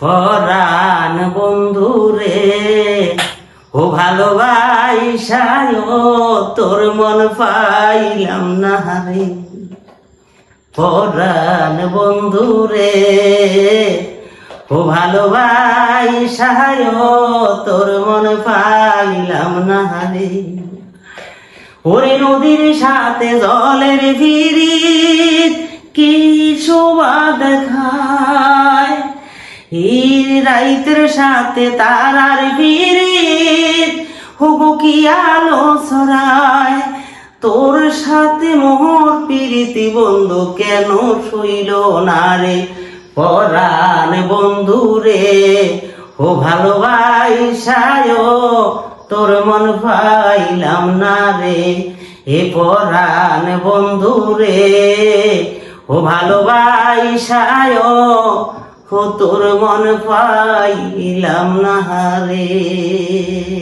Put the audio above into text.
পরাণ বন্ধু রে, ও ভালোবাসায় তোর মন পাইলাম না রে। পরাণ বন্ধু রে, ও ভালোবাসায় তোর মন পাইলাম না রে। ওরে নদীর সাথে জলের ভিড়িত, কি শোভা দেখায় এই রাইতের সাথে তারার ভিড়িত হব কি আলো ছড়ায় তোর সাথে মোহর প্রীতি বন্ধু কেন শুইল না রে? পরাণ বন্ধু রে, ও ভালোবাসায় তোর মন পাইলাম না রে। এ পরাণ বন্ধু রে, ও ভালোবাসায় তোর মন পাইলাম না রে।